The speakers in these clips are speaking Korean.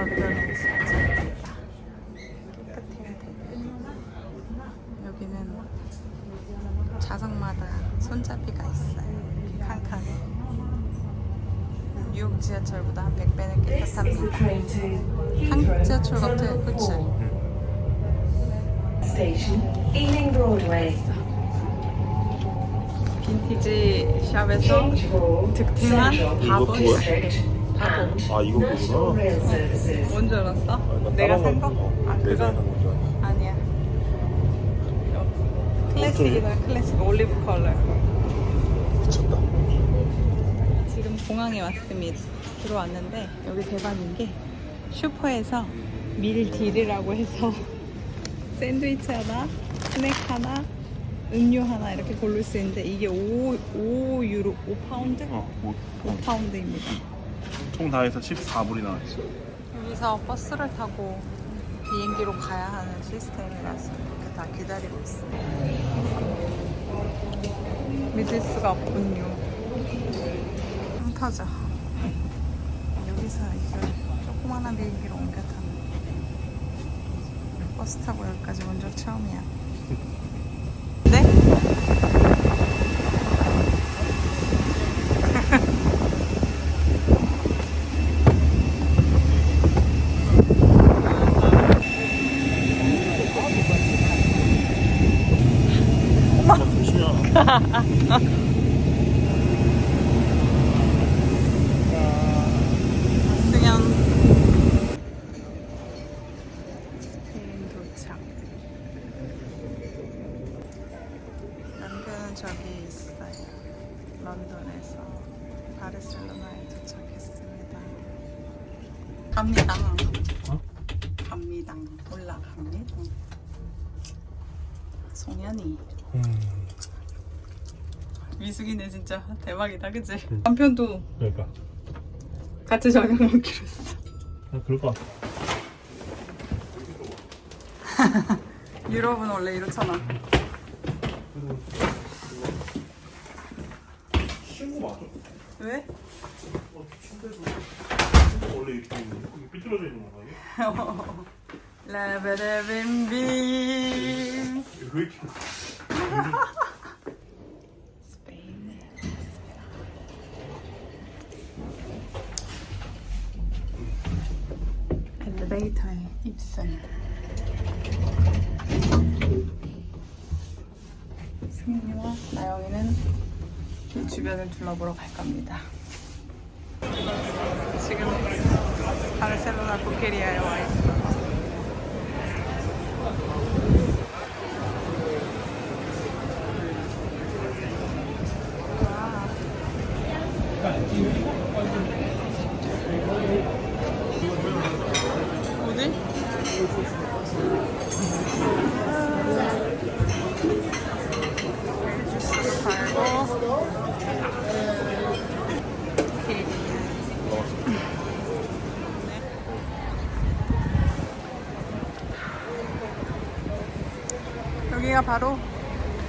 런던의 지하철입니다. 깨끗해야 돼. 여기는 좌석마다 손잡이가 있어요. 이렇게 칸칸. 뉴욕 지하철보다 한 100배는 This is the 깨끗합니다. 한국 지하철 같아, 그치? 빈티지 샵에서 득템한 바보 이 and 아, 이거 그거구나. Rail Services. 뭔줄 알았어? 나 내가 산 거? 건 아, 내가 그거? 산 건줄 알았어. 아니야. 클래식이다, 클래식 올리브 컬러. 미쳤다. 지금 공항에 왔습니다. 들어왔는데 여기 대박인 게 슈퍼에서 밀 딜이라고 해서 샌드위치 하나, 스낵 하나, 음료 하나 이렇게 고를 수 있는데 이게 5, 5 유로, 5 파운드? 어, 뭐, 5 파운드입니다. 총 다 해서 14불이 나왔어. 여기서 버스를 타고 비행기로 가야 하는 시스템이라서 이렇게 다 기다리고 있어요. 믿을 수가 없군요. 빵 터져. 여기서 이걸 조그마한 비행기로 옮겨 타는 버스 타고 여기까지 온적 처음이야. 네? 엄마 조심해. 승현 스페인 도착 남편은 저기 있어요 런던에서 바르셀로나에 도착했습니다 갑니다 어? 갑니다 올라갑니다 송현이 음, 미숙이네 진짜 대박이다 그치? 남편도 그러니까. 같이 저녁 먹기로 했어 아, 그럴 것 같아. 유럽은 원래 이렇잖아 친구 맞아? 왜? 어, 침대도 원래 이렇게 이게 삐뚤어져 있는 건가 이게 왜 이렇게 엘리베이터에 입선 승민이와 나영이는 이 주변을 둘러보러 갈 겁니다 지금 바르셀로나 코케리아에 와 어디? 여기가 바로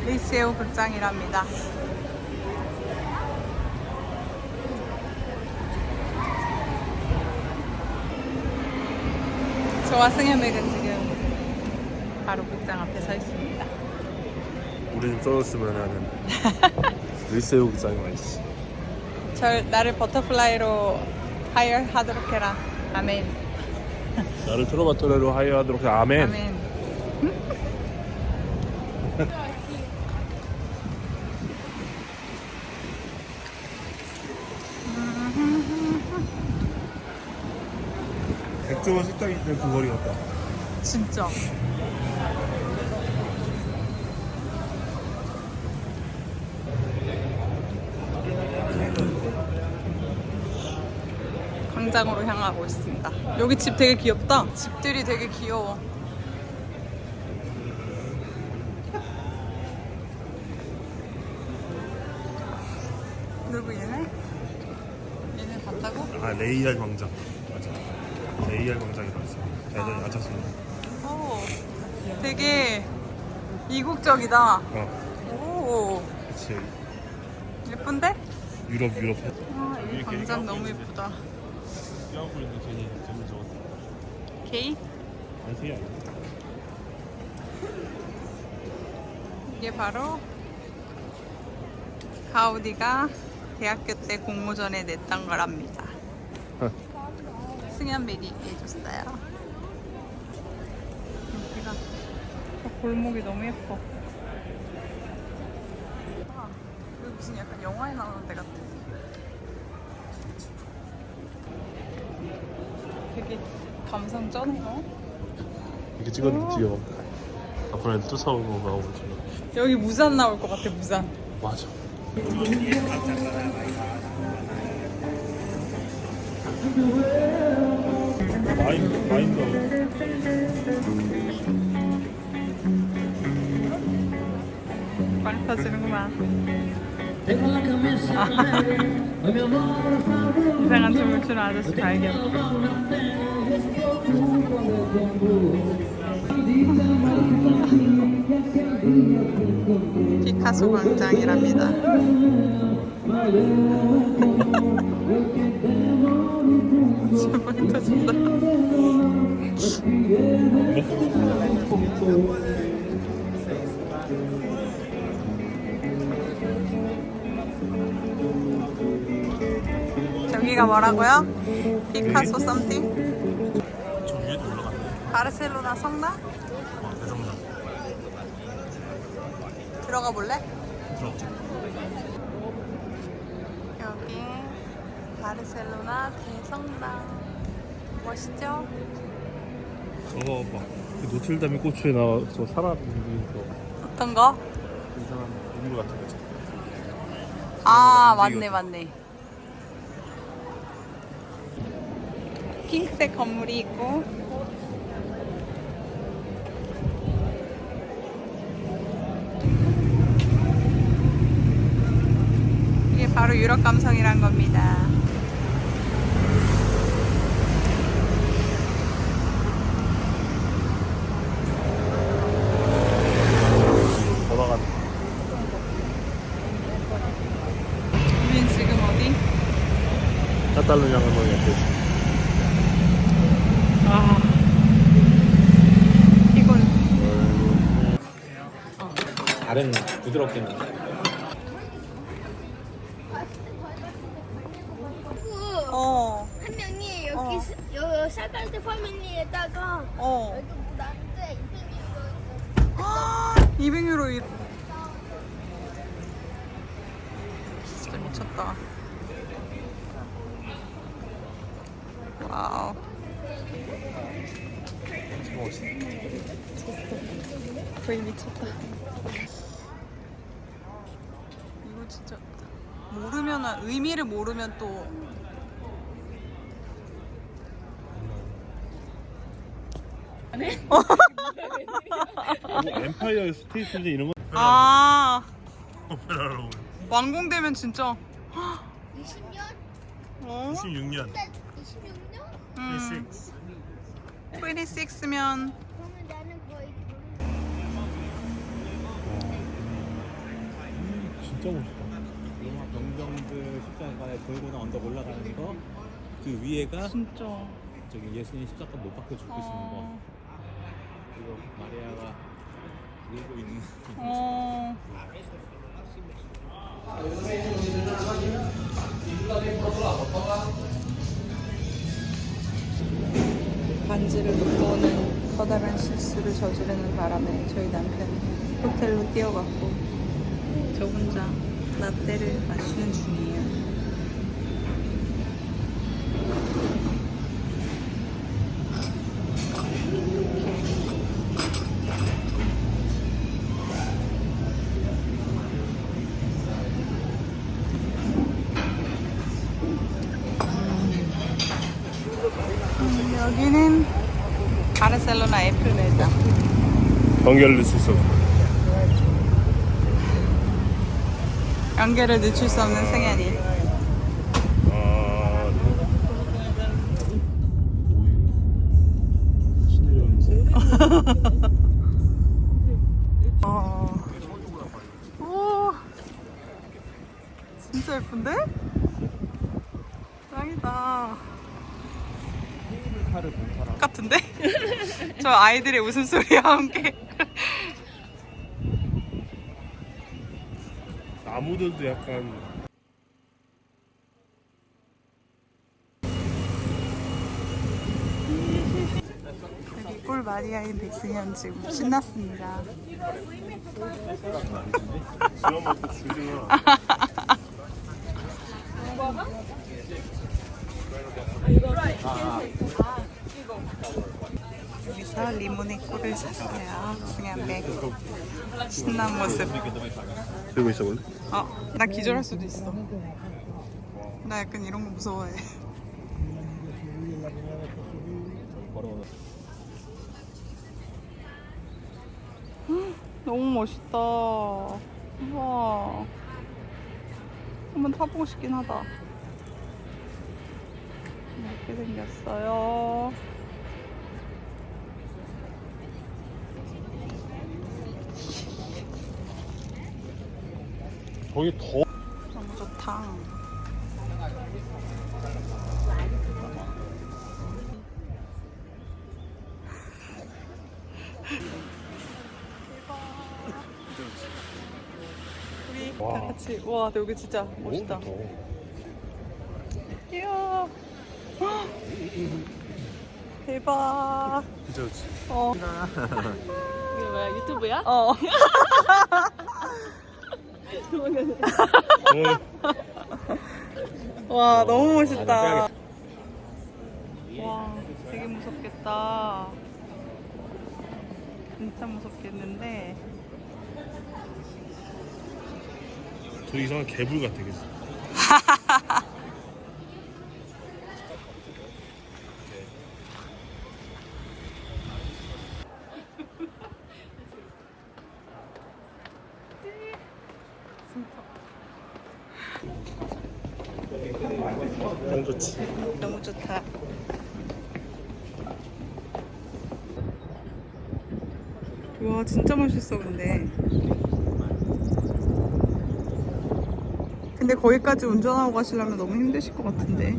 리세오 극장이랍니다. 저와 승현맥은 지금 바로 극장 앞에 서 있습니다. 우리 좀 써줬으면 하는 리세오 기장이 와 있어. 절 나를 버터플라이로 하이어 하도록 해라. 아멘. 나를 트로바토레로 하이하도록 해. 아멘. 아멘. 백종원 식당 있는 그 거리 같다. 진짜. 광장으로 향하고 있습니다. 여기 집 되게 귀엽다. 집들이 되게 귀여워. 누구 얘네? 얘네 봤다고? 아 레이알 광장. 광장이라고 있어. 애들 앉아서. 있는. 오, 되게 이국적이다. 어, 오, 그치. 예쁜데? 유럽 유럽. 아, 이 광장 너무 예쁘다. 뛰어고 있는 괜히. K? 아니 그게 아니야. 이게 바로 가우디가 대학교 때 공모전에 냈던 거랍니다. 승현 미리 얘기해줬어요. 여기가 저 골목이 너무 예뻐. 아, 여기 무슨 약간 영화에 나오는 데 같아. 되게 감성 쩌네요. 이렇게 찍었는데 뒤에 막 앞으로 나오고 지금. 여기 무산 나올 것 같아, 무산. 맞아. 마인 마인드 빨리 터지는구만. 이상한 춤을 추는 아저씨 발견. 피카소 광장이랍니다. 저기가 뭐라고요? 피카소 썸띵? 저 위에도 올라갔네. 바르셀로나 성당? 어, 대성당. 들어가 볼래? 들어가자. 여기 바르셀로나 대성당 멋있죠? 저거 막그 노틀다미 고추에 나와 저 사람 있는 거 어떤 거? 이상한 인물 같은 거. 아. 맞네 맞네 핑크색 건물이 있고 이게 바로 유럽 감성이란 겁니다 걸어가는. 우린 지금 어디? 카탈루냐 할머니 앞에. 아 이건 다른 부드럽게 만어한 명이 여기 어. 스- 여 살발대 파밀리에다가 어. 여기 뭐 나는데 이2이 0유로 이... 진짜 미쳤다. 와우. 거의 미쳤다. 이거 진짜 모르면 의미를 모르면 또 뭐 엠파이어 스테이트 이런 거. 아. 오페라로 완공되면 진짜 20년? 어? 96년. 26년? 음, 26. 26면 그러면 나는 거의 진짜 멋있다. 병정들 십자가에 돌고나 언덕 올라가는 거. 그 위에가 진짜 저기 예수님 십자가 못 박혀 죽으시는 거. 어, 그리고 마리아가 울고 있는. 어. 반지를 묶어오는 커다란 실수를 저지르는 바람에 저희 남편이 호텔로 뛰어갔고 저 혼자 라떼를 마시는 중이에요. 음, 여기는 바르셀로나 애플 매장. 연결될 수 있어. 연결을 늦출 수 없는 승현이. 아. 시내리언 어. 오. 진짜 예쁜데? 짱이다. 같은데? 저 아이들의 웃음소리와 함께 나무들도 약간 여기 꿀 마리아인 백승현 지금 신났습니다 먹고. 여기서 리모네 꿀을 샀어요 백 신난 모습 들고 있어 볼래? 어, 나 기절할 수도 있어. 나 약간 이런 거 무서워해. 헉, 너무 멋있다. 우와. 한번 타보고 싶긴 하다. 이렇게 생겼어요. 거기 더 너무 좋다. 우리 다 와. 같이 와 여기 진짜 멋있다. 이야. 헉. 대박. 진짜. 어. 이게 뭐야 유튜브야? 어. 와 너무 멋있다. 와 되게 무섭겠다. 진짜 무섭겠는데. 저 이상한 개불 같아 그치? 너무 좋지. 너무 좋다. 와 진짜 멋있어 근데. 근데 거기까지 운전하고 가시려면 너무 힘드실 것 같은데.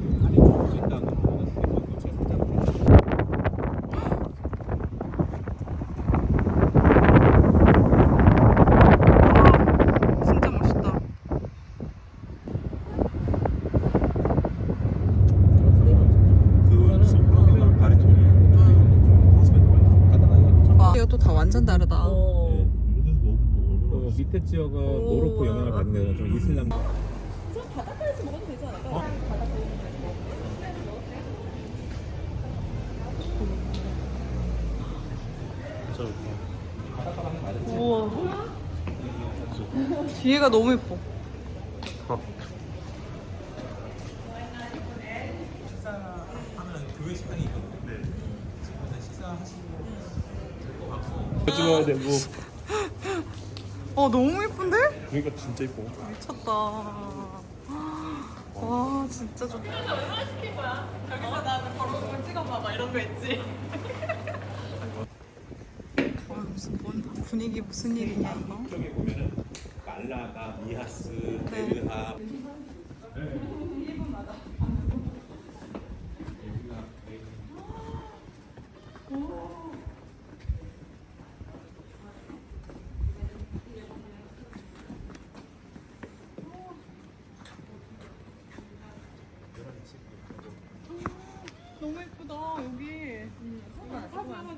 와, 진짜 멋있다. 그 바리톤이 와, 이거 또 다 완전 다르다. 어. 그 밑에 지역은 오. 모로코 영향을 받는 데는 좀 이슬람 바닷가에서 먹어도 되지 않을까? 좋다. 우와. 뒤에가 너무 예뻐. 하면 교회 시간이 있거든요. 네. 식사하시고 찍어야 되고. 어, 너무 예쁜데? 그러니까 진짜 이뻐. 미쳤다. 와, 진짜 좋다. 여기서 나는 걸어보고 찍어봐봐, 이런 거 있지? 어, 무슨, 뭔 분위기 무슨 일이냐, 이거? 쪽에 보면은 말라가, 미하스, 네. 베르하 너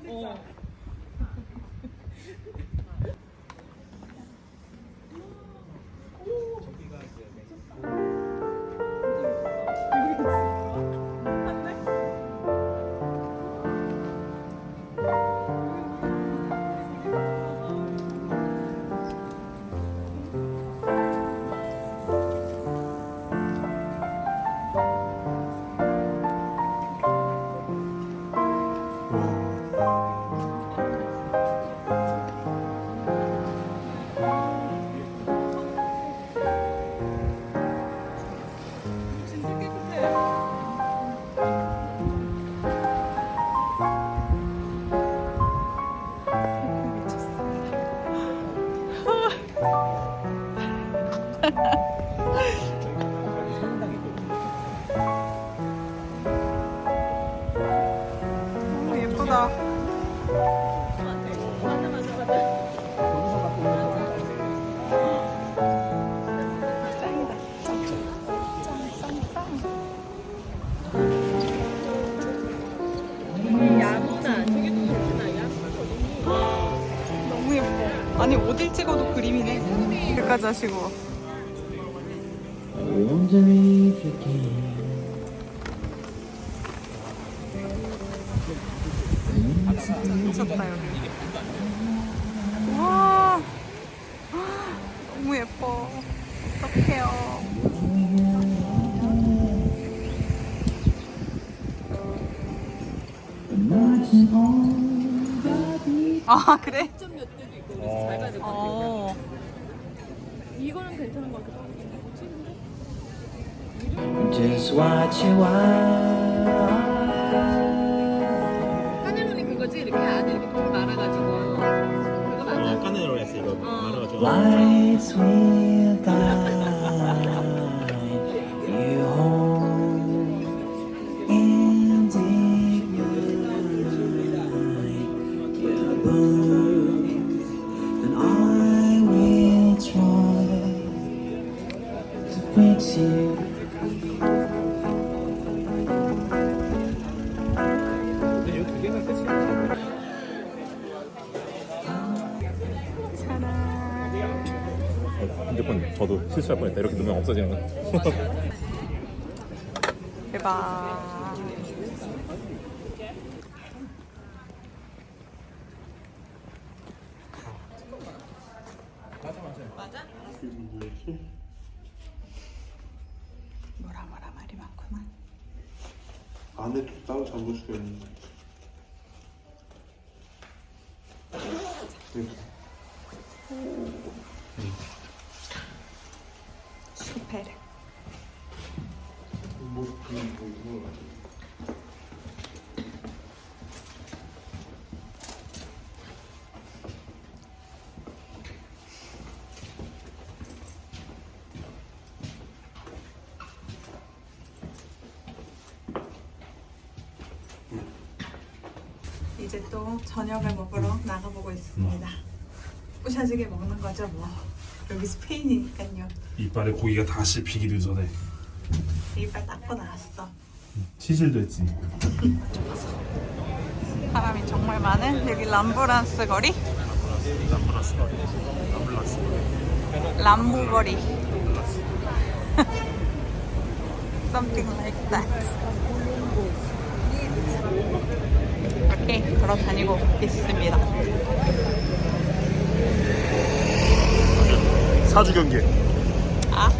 어. 하시고. 미쳤다 여기. 와 너무 예뻐. 어떡해요. 아 그래? 점 Just what you want. 까네로니 그거지 이렇게 안에 이렇게 통 말아가지고 그거 맞아? 어, 까네로 했어 이거 말아가지고. Lights will 실수할 뻔했다. 이렇게 넣으면 없어지는 거. 대박. 뭐라 뭐라 말이 많구만. 안에 또 따로 잠글 수가 있는데. 이렇게. 슈페르. 뭐 그냥 뭐 이거 가지고. 이제 또 저녁을 먹으러 나가보고 있습니다. 부셔지게 먹는 거죠 뭐. 여기 스페인이니까요. 이빨에 고기가 다 씹히기도 전에 이빨 닦고 나왔어. 치질도 했지. 사람이 정말 많은 여기 람브란스 거리? 람브라스 람블라스 람부 거리. Something like that. 이렇게 걸어다니고 있습니다. 사주 경계. 아.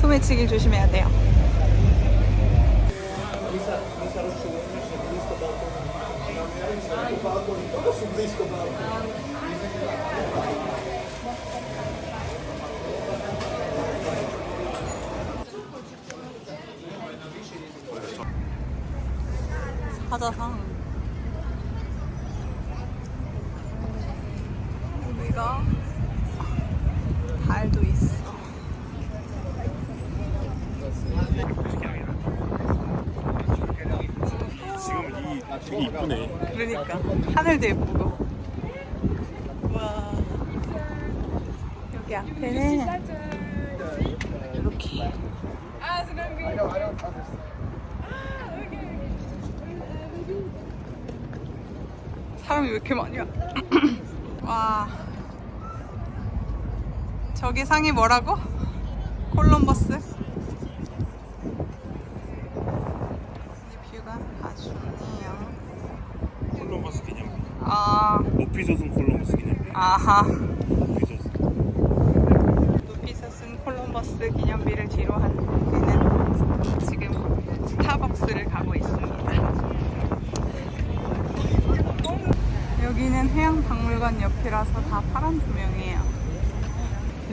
소매치기 조심해야 돼요. 사자상 우리가 달도 있어. 지금 이 되게 이쁘네. 그러니까 하늘도 예쁘고. 와 여기 앞에는 이렇게. 사람이 왜 이렇게 많냐? 와 저기 상이 뭐라고? 콜럼버스? 이 뷰가 아주 좋네요. 콜럼버스 기념비. 아, 높이 솟은 콜럼버스 기념비. 아하. 높이 솟은 콜럼버스 기념비를 뒤로 한 우리는 지금 스타벅스를 가고 있습니다. 여기는 해양박물관 옆이라서 다 파란 조명이에요.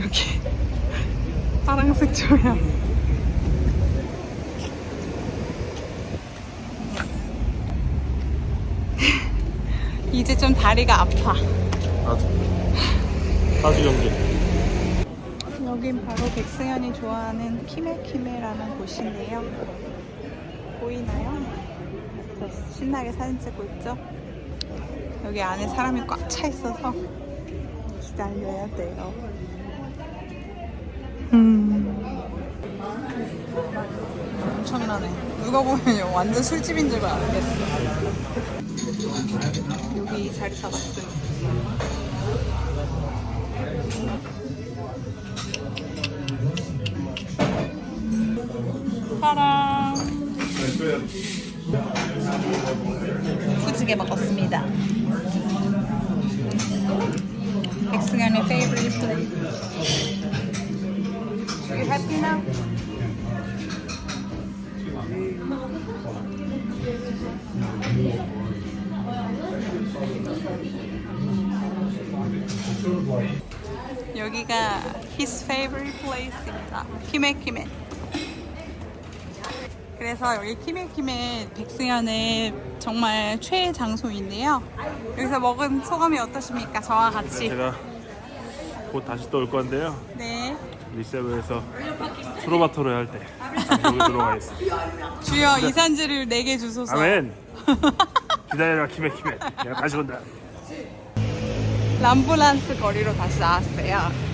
여기 파란색 조명. 이제 좀 다리가 아파. 나도. 사주 경계. 여긴 바로 백승현이 좋아하는 키메키메라는 곳인데요. 보이나요? 신나게 사진 찍고 있죠. 여기 안에 사람이 꽉 차 있어서 기다려야 돼요. 음. 엄청나네. 누가 보면 완전 술집인 줄 알겠어. 여기 자리 잡았습 후지게 먹었습니다. 백승현의 favorite place. You happy now? 여기가 his favorite place입니다. 키메키메. 그래서 여기 키메키메 백승현의 정말 최애 장소인데요. 여기서 먹은 소감이 어떠십니까? 저와 같이. 제가 곧 다시 또 올 건데요. 네. 리세브에서 트로바토를 할 때 여기 들어가겠습니다. 주여 이산지를 내게 주소서. 아멘. 기다려라 키메 키메. 내가 다시 온다. 람블란스 거리로 다시 나왔어요.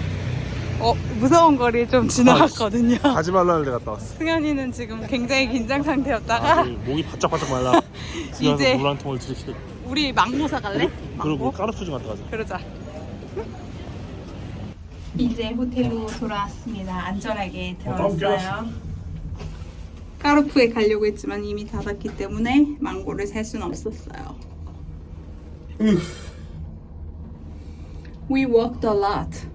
어, 무서운 거리 좀 지나갔거든요. 가지 말라는 데 갔다 왔어. 승현이는 지금 굉장히 긴장 상태였다가 아, 목이 바짝바짝 말라. 이제- 이제 물한 통을 들이켜. 우리 망고 사갈래? 그리고 망고? 까르푸즈 갔다 가자. 그러자. 이제 호텔로 돌아왔습니다. 안전하게 들어왔어요. 까르푸에 가려고 했지만 이미 닫았기 때문에 망고를 살 수는 없었어요. We walked a lot.